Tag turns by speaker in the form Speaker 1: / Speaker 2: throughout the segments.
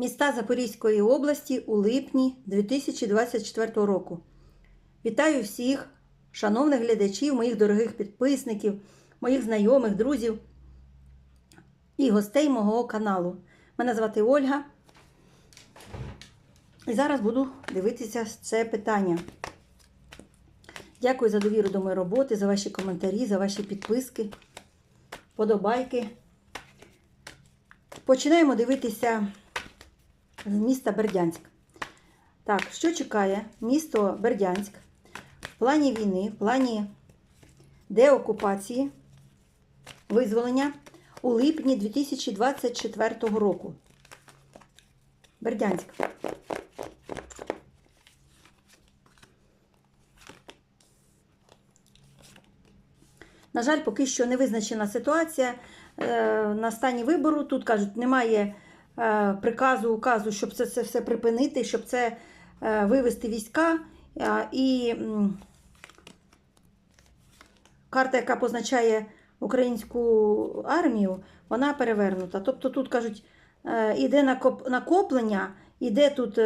Speaker 1: Міста Запорізької області у липні 2024 року. Вітаю всіх, шановних глядачів, моїх дорогих підписників, моїх знайомих, друзів і гостей мого каналу. Мене звати Ольга. І зараз буду дивитися це питання. Дякую за довіру до моєї роботи, за ваші коментарі, за ваші підписки, подобайки. Починаємо дивитися з міста Бердянськ. Так, що чекає місто Бердянськ в плані війни, в плані деокупації, визволення у липні 2024 року. Бердянськ. На жаль, поки що не визначена ситуація е, на стані вибору. Тут кажуть, немає приказу, указу, щоб це, це все припинити, щоб це е, вивести війська. Е, і карта, яка позначає українську армію, вона перевернута. Тобто тут кажуть, е, іде накоп- накоплення, іде тут.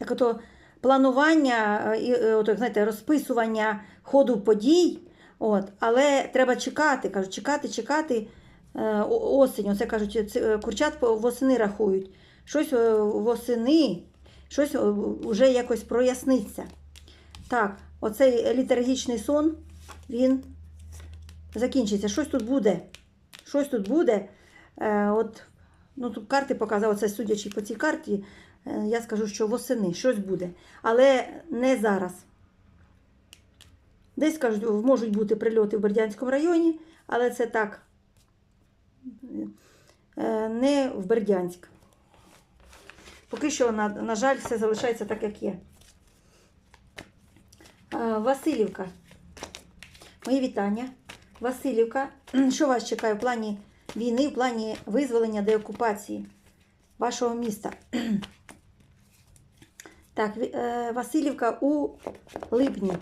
Speaker 1: як ото планування, е, і, е, знаєте, розписування ходу подій. От, але треба чекати, кажуть, чекати, чекати е, осінь. Оце кажуть, е, курчат восени рахують. Щось е, восени, щось е, вже якось проясниться. Так, оцей літаргічний сон, він закінчиться. Щось тут буде. Щось тут буде. Е, от, ну, тут карти показали, це судячи по цій карті, е, я скажу, що восени щось буде. Але не зараз. Десь кажуть, можуть бути прильоти в Бердянському районі, але це так. Е, Не в Бердянськ. Поки що, на, на жаль, все залишається так, як є. Е, Васильівка. Мої вітання. Васильівка. Що вас чекає в плані війни, в плані визволення деокупації вашого міста? Так, е, Васильівка у липні.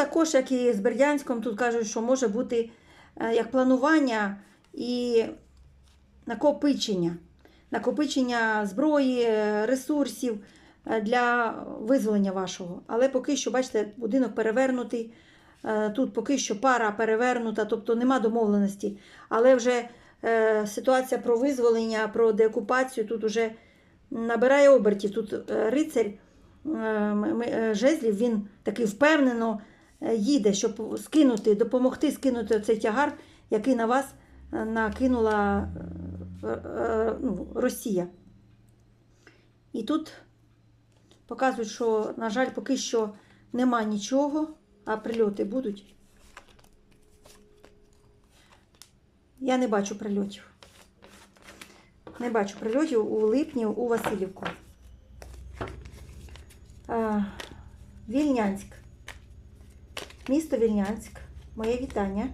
Speaker 1: Також, як і з Бердянськом, тут кажуть, що може бути е, як планування і накопичення. Накопичення зброї, е, ресурсів е, для визволення вашого. Але поки що, бачите, будинок перевернутий. Тут поки що пара перевернута, тобто нема домовленості. Але вже ситуація про визволення, про деокупацію тут вже набирає обертів. Тут рицарь жезлів, він такий впевнено їде, щоб скинути, допомогти скинути цей тягар, який на вас е, накинула е, е, ну, Росія. І тут показують, що, на жаль, поки що нема нічого, а прильоти будуть. Я не бачу прильотів. Не бачу прильотів у липні у Васильівку. Вільнянськ. Місто Вільнянськ. Моє вітання.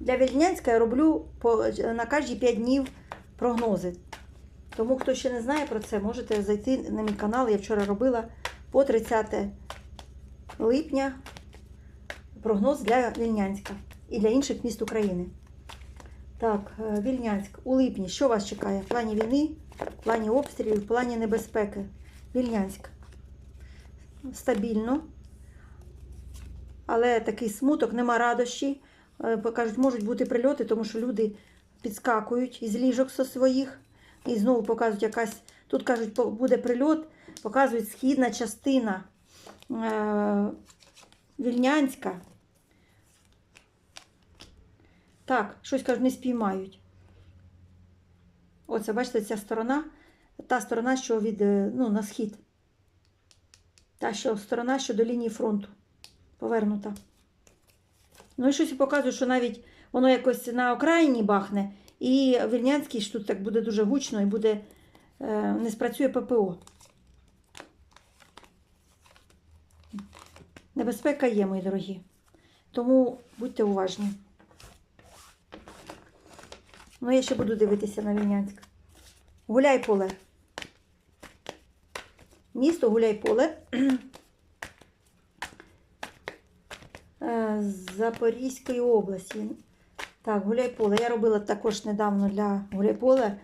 Speaker 1: Для Вільнянська я роблю на кожні 5 днів прогнози. Тому, хто ще не знає про це, можете зайти на мій канал. Я вчора робила по 30 липня прогноз для Вільнянська і для інших міст України. Так, е, Вільнянськ у липні. Що вас чекає? В плані війни, в плані обстрілів, в плані небезпеки. Вільнянськ. Стабільно. Але такий смуток, нема радощі. Е, Кажуть, можуть бути прильоти, тому що люди підскакують із ліжок со своїх. І знову показують якась. Тут кажуть, буде прильот, показують східна частина е, Вільнянська. Так, щось кажуть, не спіймають. Оце, бачите, ця сторона, та сторона, що від, е, ну, на схід. Та що сторона, що до лінії фронту повернута. Ну і щось показує, що навіть воно якось на окраїні бахне, і Вільнянський ж тут так буде дуже гучно і буде е, не спрацює ППО. Небезпека є, мої дорогі. Тому будьте уважні. Ну, я ще буду дивитися на Вільнянськ. Гуляй поле. Місто Гуляй поле. Е, з Запорізької області. Так, Гуляйполе. Я робила також недавно для Гуляйполе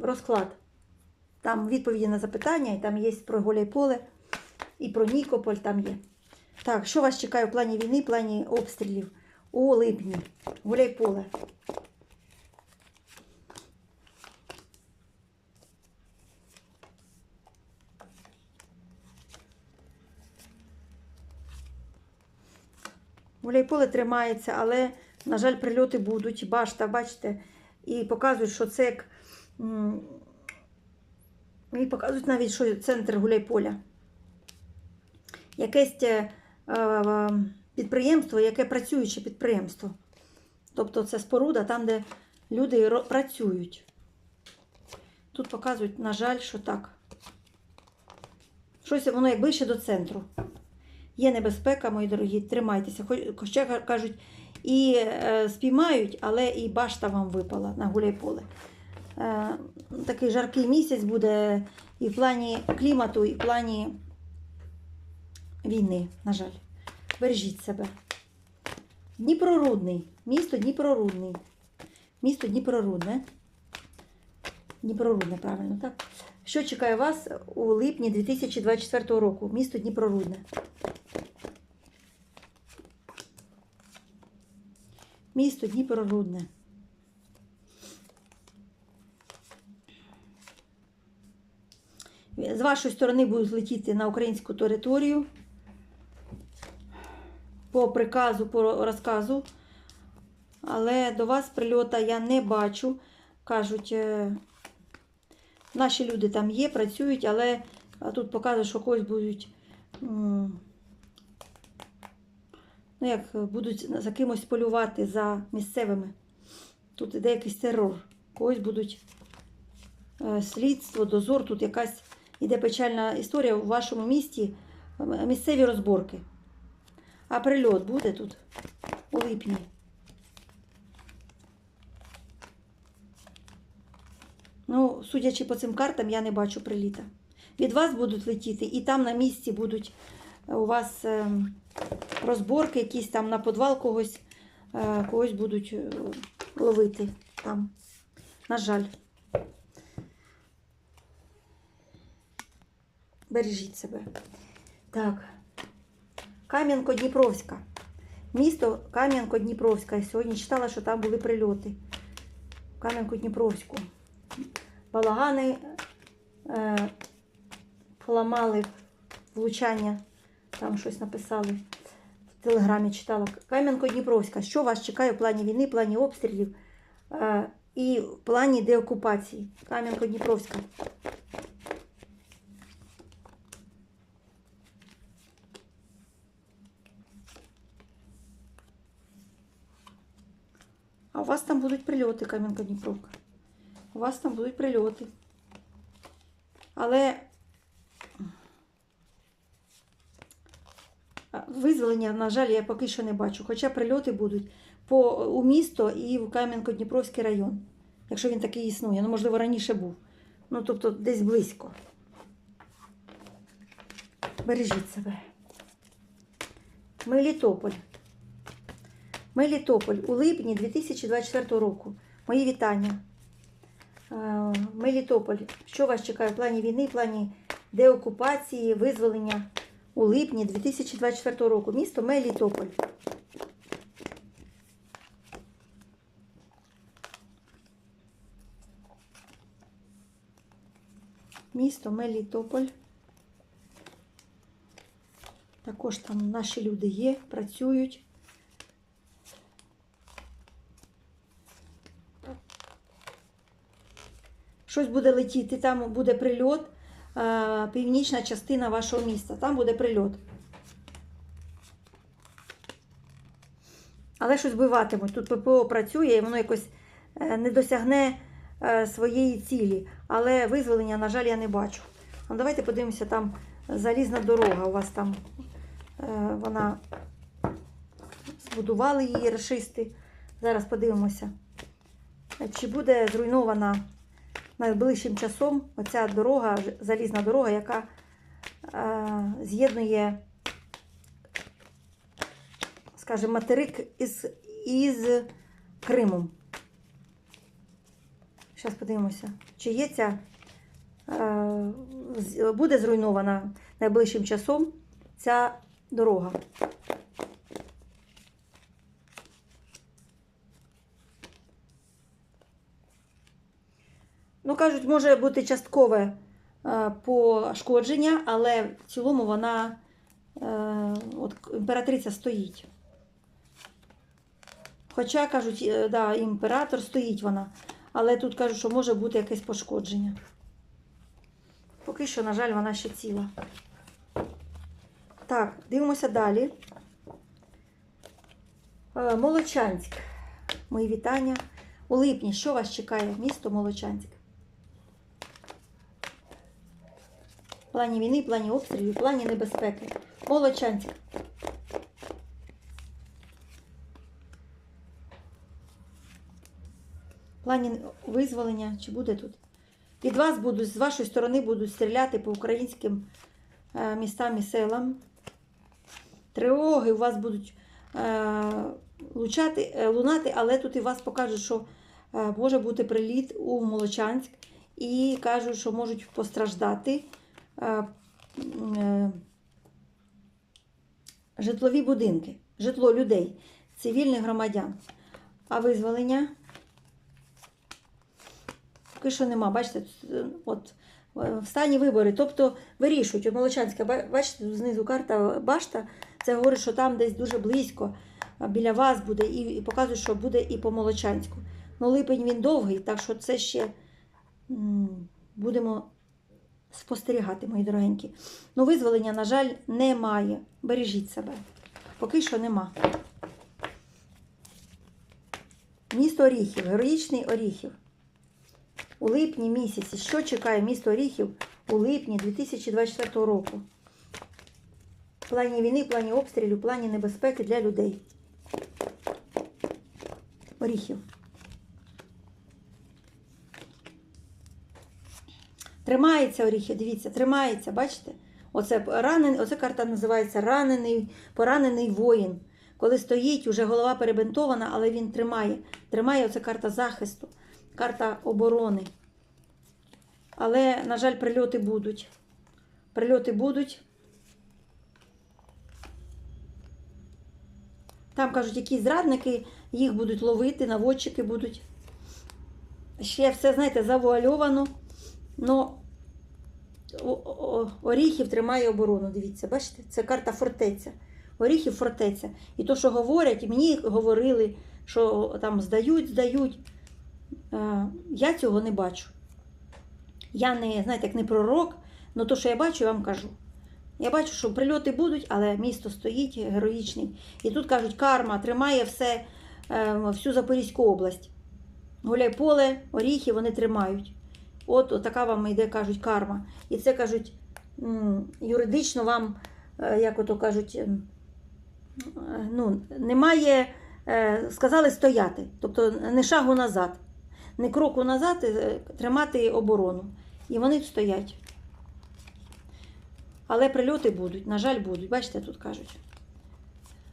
Speaker 1: розклад. Там відповіді на запитання, і там є про Гуляйполе і про Нікополь там є. Так, що вас чекає в плані війни, в плані обстрілів у липні? Гуляйполе. Гуляйполе тримається, але, на жаль, прильоти будуть. Башта, бачите, і показують, що це як. І показують навіть, що центр Гуляйполя. Якесь е, підприємство, яке працююче підприємство. Тобто це споруда там, де люди працюють. Тут показують, на жаль, що так. Щось воно як ближче до центру. Є небезпека, мої дорогі, тримайтеся. Хоч- Хоча кажуть, і е, спіймають, але і башта вам випала на гуляйполе. Е, такий жаркий місяць буде і в плані клімату, і в плані війни, на жаль. Бережіть себе. Дніпрорудний. Місто Дніпрорудний. Місто Дніпрорудне. Дніпрорудне, правильно, так? Що чекає вас у липні 2024 року? Місто Дніпрорудне. Місто Дніпрорудне. З вашої сторони будуть летіти на українську територію по приказу, по розказу. Але до вас прильота я не бачу. Кажуть, е, наші люди там є, працюють, але тут показує, що когось будуть. Ну, як будуть за кимось полювати за місцевими. Тут іде якийсь терор. Когось будуть е, слідство, дозор, тут якась іде печальна історія у вашому місті, е, місцеві розборки. А прильот буде тут у липні. Ну, судячи по цим картам, я не бачу приліта. Від вас будуть летіти, і там на місці будуть е, у вас е, розборки, якісь там на подвал когось, е, когось будуть е, ловити там. На жаль. Бережіть себе. Так. Кам'янко-Дніпровська. Місто Кам'янко-Дніпровська. Я сьогодні читала, що там були прильоти. Кам'янку-Дніпровську. Балагани е, поламали влучання. Там щось написали. Телеграмі читала. Кам'янко-Дніпровська. Що вас чекає в плані війни, в плані обстрілів е, і в плані деокупації? Кам'янко-Дніпровська. А у вас там будуть прильоти, Кам'янка-Дніпровка. У вас там будуть прильоти. Але визволення, на жаль, я поки що не бачу. Хоча прильоти будуть по, у місто і в Кам'янко-Дніпровський район. Якщо він такий існує. Ну, можливо, раніше був. Ну, тобто десь близько. Бережіть себе. Мелітополь. Мелітополь у липні 2024 року. Мої вітання. Е, Мелітополь. Що вас чекає в плані війни, в плані деокупації, визволення у липні 2024 року? Місто Мелітополь. Місто Мелітополь. Також там наші люди є, працюють. Щось буде летіти, там буде прильот, північна частина вашого міста. Там буде прильот. Але щось вбиватимуть. Тут ППО працює і воно якось е, не досягне е, своєї цілі. Але визволення, на жаль, я не бачу. Ну, давайте подивимося, там залізна дорога. У вас там е, вона збудували її рашисти. Зараз подивимося, е, чи буде зруйнована найближчим часом оця дорога, залізна дорога, яка е, з'єднує, скажімо, материк із, із Кримом. Зараз подивимося, чи є ця, е, буде зруйнована найближчим часом ця дорога. Ну, кажуть, може бути часткове е, пошкодження, але в цілому вона, е, от імператриця стоїть. Хоча, кажуть, е, да, імператор стоїть вона, але тут кажуть, що може бути якесь пошкодження. Поки що, на жаль, вона ще ціла. Так, дивимося далі. Молочанськ. Мої вітання. У липні, що вас чекає? Місто Молочанськ. В плані війни, в плані обстрілів, в плані небезпеки. Молочанськ. В плані визволення, чи буде тут? Від вас будуть, з вашої сторони будуть стріляти по українським е, містам і селам. Тривоги у вас будуть е, лучати, е, лунати, але тут і вас покажуть, що може бути приліт у Молочанськ і кажуть, що можуть постраждати житлові будинки, житло людей, цивільних громадян. А визволення? Поки що нема. Бачите, е, от е, в стані вибори. Тобто вирішують. От Молочанська, бачите, знизу карта башта. Це говорить, що там десь дуже близько біля вас буде, і, і показує, що буде і по Молочанську. Ну, липень він довгий, так що це ще будемо спостерігати, мої дорогенькі. Ну, визволення, на жаль, немає. Бережіть себе. Поки що нема. Місто Оріхів, героїчний Оріхів. У липні місяці. Що чекає місто Оріхів у липні 2024 року? В плані війни, в плані обстрілів, в плані небезпеки для людей. Оріхів. Тримається Оріхів, дивіться, тримається, бачите? Оце, ранений, оце карта називається ранений, поранений воїн. Коли стоїть, уже голова перебинтована, але він тримає. Тримає оце карта захисту, карта оборони. Але, на жаль, прильоти будуть. Прильоти будуть. Там кажуть, якісь зрадники, їх будуть ловити, наводчики будуть. Ще все, знаєте, завуальовано. Но Оріхів тримає оборону. Дивіться, бачите? Це карта фортеця. Оріхів фортеця. І то, що говорять, і мені говорили, що там здають, здають. Е, Я цього не бачу. Я не, знаєте, як не пророк, але то, що я бачу, я вам кажу. Я бачу, що прильоти будуть, але місто стоїть героїчний. І тут кажуть, карма тримає все, е, всю Запорізьку область. Гуляйполе, оріхи вони тримають. От, така вам йде, кажуть, карма. І це кажуть, юридично вам, е, як ото кажуть, е, ну, немає, е, сказали стояти. Тобто не шагу назад, не кроку назад, тримати оборону. І вони стоять. Але прильоти будуть, на жаль, будуть. Бачите, тут кажуть.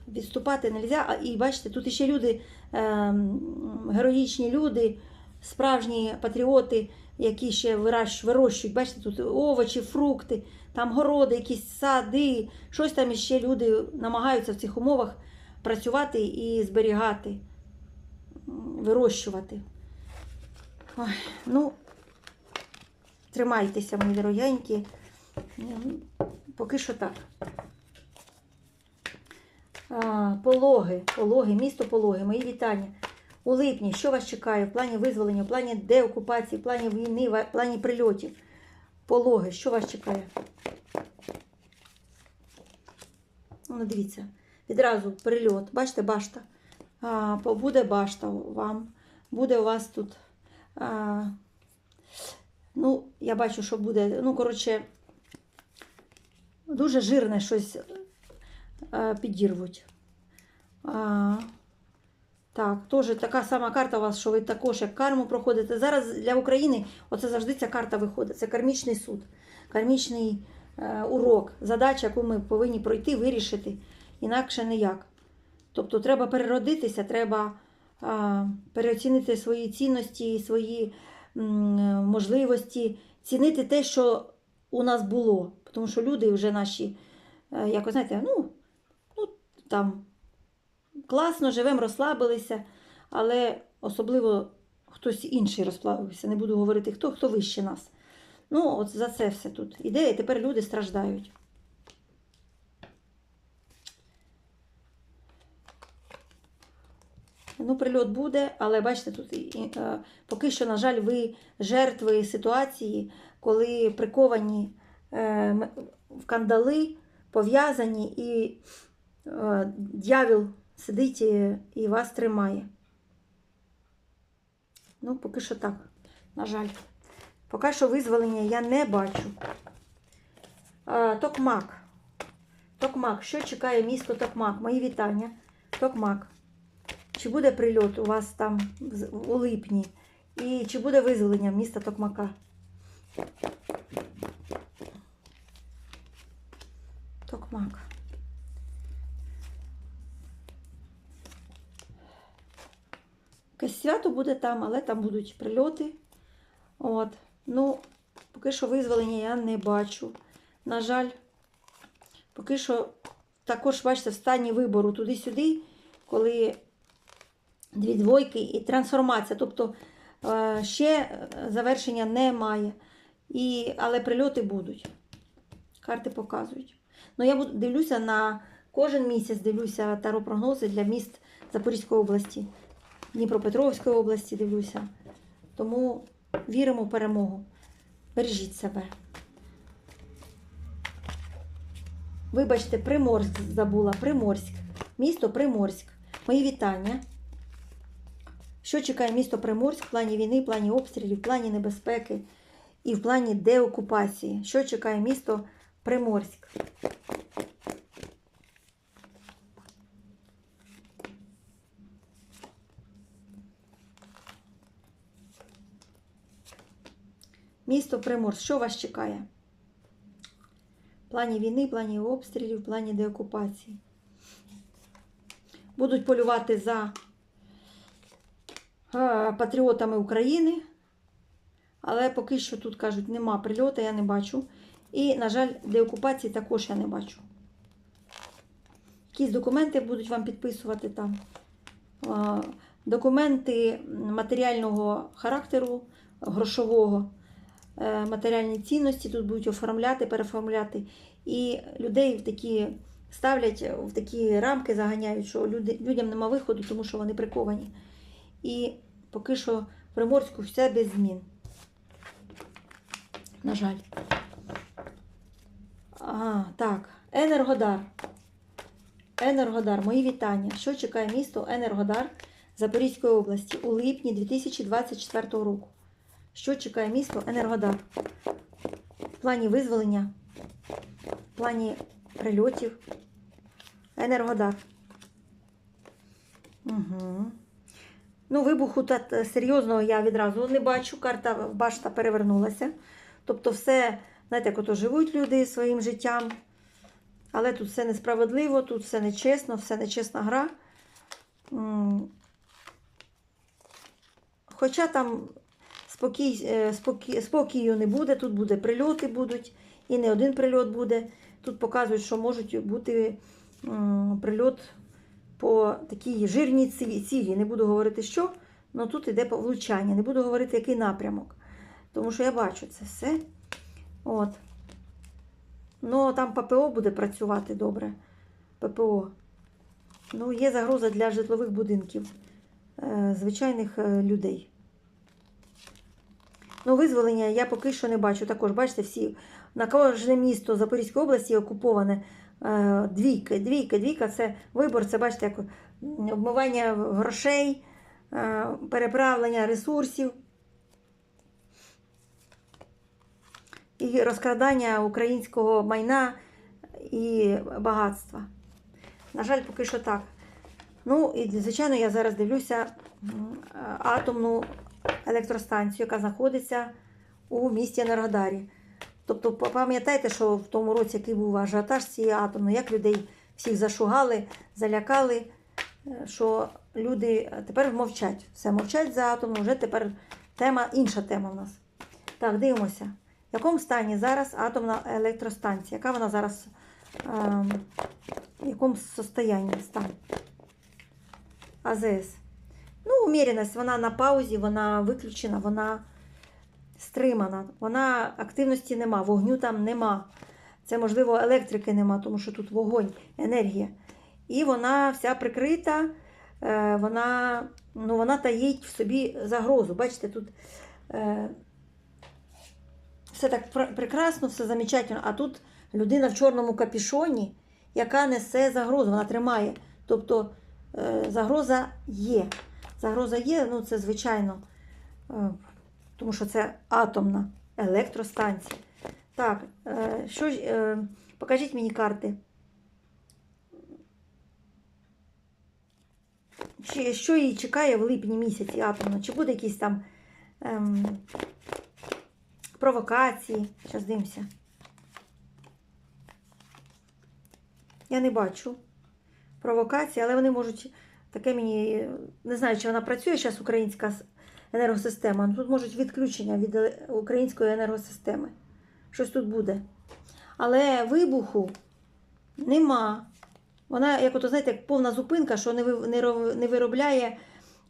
Speaker 1: Відступати не можна. І бачите, тут ще люди, ем, героїчні люди, справжні патріоти, які ще вирощ- вирощують. Бачите, тут овочі, фрукти, там городи, якісь сади, щось там ще люди намагаються в цих умовах працювати і зберігати, вирощувати. Ой, ну, тримайтеся, мої дорогенькі. Поки що так. А, Пологи, пологи, місто Пологи, мої вітання. У липні, що вас чекає в плані визволення, в плані деокупації, в плані війни, в плані прильотів? Пологи, що вас чекає? Ну, дивіться, відразу прильот. Бачите, башта. А, буде башта вам. Буде у вас тут. А, ну, я бачу, що буде. Ну, коротше, дуже жирне щось е, підірвуть. А, так, теж така сама карта у вас, що ви також як карму проходите. Зараз для України оце завжди ця карта виходить. Це кармічний суд, кармічний е, урок, задача, яку ми повинні пройти, вирішити. Інакше ніяк. Тобто треба переродитися, треба а, переоцінити свої цінності, свої м, можливості, цінити те, що у нас було. Тому що люди вже наші, е, як ви знаєте, ну, ну там класно живемо, розслабилися, але особливо хтось інший розслабився. Не буду говорити хто, хто вище нас. Ну, от за це все тут іде, і тепер люди страждають. Ну, прильот буде, але бачите, тут е, поки що, на жаль, ви жертви ситуації, коли приковані е, в кандали, пов'язані, і е, дьявіл сидить і, вас тримає. Ну, поки що так, на жаль. Поки що визволення я не бачу. Токмак. Токмак. Що чекає місто Токмак? Мої вітання. Токмак. Чи буде прильот у вас там у липні? І чи буде визволення міста Токмака? Токмак. Якесь свято буде там, але там будуть прильоти. От. Ну, поки що визволення я не бачу. На жаль, поки що також, бачите, в стані вибору туди-сюди, коли дві двойки і трансформація. Тобто е, ще завершення немає. І, але прильоти будуть. Карти показують. Ну, я дивлюся на кожен місяць дивлюся таро-прогнози для міст Запорізької області, Дніпропетровської області дивлюся. Тому віримо в перемогу. Бережіть себе. Вибачте, Приморськ забула. Приморськ. Місто Приморськ. Мої вітання. Що чекає місто Приморськ в плані війни, в плані обстрілів, в плані небезпеки і в плані деокупації? Що чекає місто Приморськ? Місто Приморськ, що вас чекає? В плані війни, в плані обстрілів, в плані деокупації. Будуть полювати за е, патріотами України. Але поки що тут кажуть, нема прильоту, я не бачу. І, на жаль, деокупації також я не бачу. Якісь документи будуть вам підписувати там. Е, Документи матеріального характеру, грошового, матеріальні цінності тут будуть оформляти, переоформляти. І людей в такі ставлять в такі рамки, заганяють, що люди, людям нема виходу, тому що вони приковані. І поки що в Приморську все без змін. На жаль. А, так, Енергодар. Енергодар, мої вітання. Що чекає місто Енергодар Запорізької області у липні 2024 року? Що чекає місто Енергодар? В плані визволення, в плані прильотів. Енергодар. Угу. Ну, вибуху та серйозного я відразу не бачу. Карта башта перевернулася. Тобто, все, знаєте, як ото живуть люди своїм життям. Але тут все несправедливо, тут все нечесно, все нечесна гра. Хоча там спокій, е, спокій, спокою не буде, тут буде прильоти будуть, і не один прильот буде. Тут показують, що можуть бути прильот по такій жирній цілі. Не буду говорити, що, але тут йде влучання. Не буду говорити, який напрямок. Тому що я бачу це все. От. Ну, там ППО буде працювати добре. ППО. Ну, є загроза для житлових будинків, е, звичайних е, людей. Ну, визволення я поки що не бачу. Також, бачите, всі на кожне місто Запорізької області окуповане е, двійки. Двійка, двійка це вибор, це бачите, як обмивання грошей, е, переправлення ресурсів. І розкрадання українського майна і багатства. На жаль, поки що так. Ну, і звичайно, я зараз дивлюся атомну електростанцію, яка знаходиться у місті Енергодарі. Тобто, пам'ятаєте, що в тому році, який був ажіотаж цієї атомної, як людей всіх зашугали, залякали, е, що люди тепер мовчать. Все мовчать за атомну, вже тепер тема, інша тема в нас. Так, дивимося. В якому стані зараз атомна електростанція? Яка вона зараз? ем, в якому состоянні стан? АЗС. Ну, уміряність, вона на паузі, вона виключена, вона стримана. Вона активності нема, вогню там нема. Це, можливо, електрики нема, тому що тут вогонь, енергія. І вона вся прикрита, е, вона, ну, вона таїть в собі загрозу. Бачите, тут е, все так прекрасно, все замечательно. А тут людина в чорному капішоні, яка несе загрозу, вона тримає. Тобто е, загроза є. Загроза є, ну це звичайно, е, тому що це атомна електростанція. Так, е, що е, покажіть мені карти. Що її чекає в липні місяці атомно? Чи буде якісь там ем, провокації? Зараз дивимося. Я не бачу провокації, але вони можуть таке мені. Не знаю, чи вона працює зараз українська енергосистема. Ну, Тут можуть відключення від української енергосистеми. Щось тут буде. Але вибуху нема. Вона, як ото, знаєте, як повна зупинка, що не, ви- не, ро- не виробляє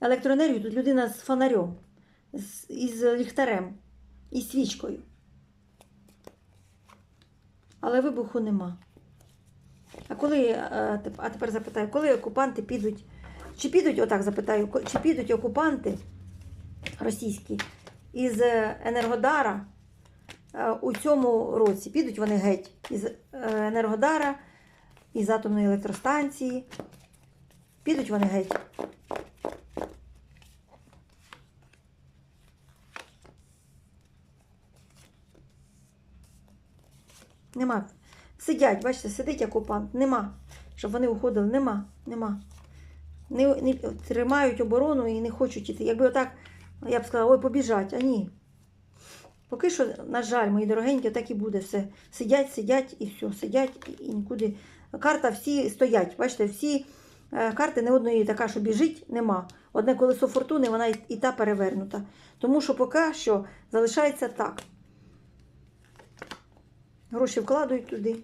Speaker 1: електроенергію. Тут людина з фонарем, із ліхтарем, із свічкою. Але вибуху нема. А коли, е, а тепер запитаю, коли окупанти підуть, чи підуть, отак запитаю, чи підуть окупанти російські із е, Енергодара е, у цьому році? Підуть вони геть із е, Енергодара, із атомної електростанції. Підуть вони геть. Нема. Сидять, бачите, сидить окупант. Нема. Щоб вони уходили. Нема. Нема. Не, не тримають оборону і не хочуть іти. Якби отак, я б сказала, ой, побіжать, а ні. Поки що, на жаль, мої дорогенькі, так і буде все. Сидять, сидять і все, сидять і, нікуди. Карта всі стоять. Бачите, всі е, карти не одної така, що біжить, нема. Одне колесо фортуни, вона і, та перевернута. Тому що поки що залишається так. Гроші вкладають туди.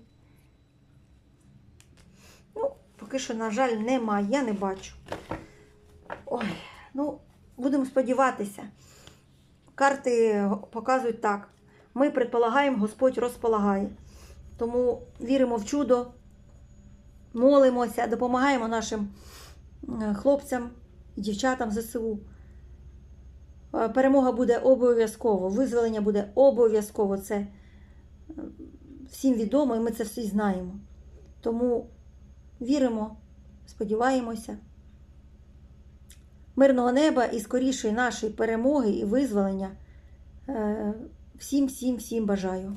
Speaker 1: Ну, поки що, на жаль, немає, я не бачу. Ой, ну, будемо сподіватися. Карти показують так. Ми предполагаємо, Господь розполагає. Тому віримо в чудо, молимося, допомагаємо нашим е, хлопцям і дівчатам ЗСУ. Е, Перемога буде обов'язково, визволення буде обов'язково. Це е, всім відомо, і ми це всі знаємо. Тому віримо, сподіваємося. Мирного неба і скорішої нашої перемоги і визволення. Е, Всім, всім, всім бажаю.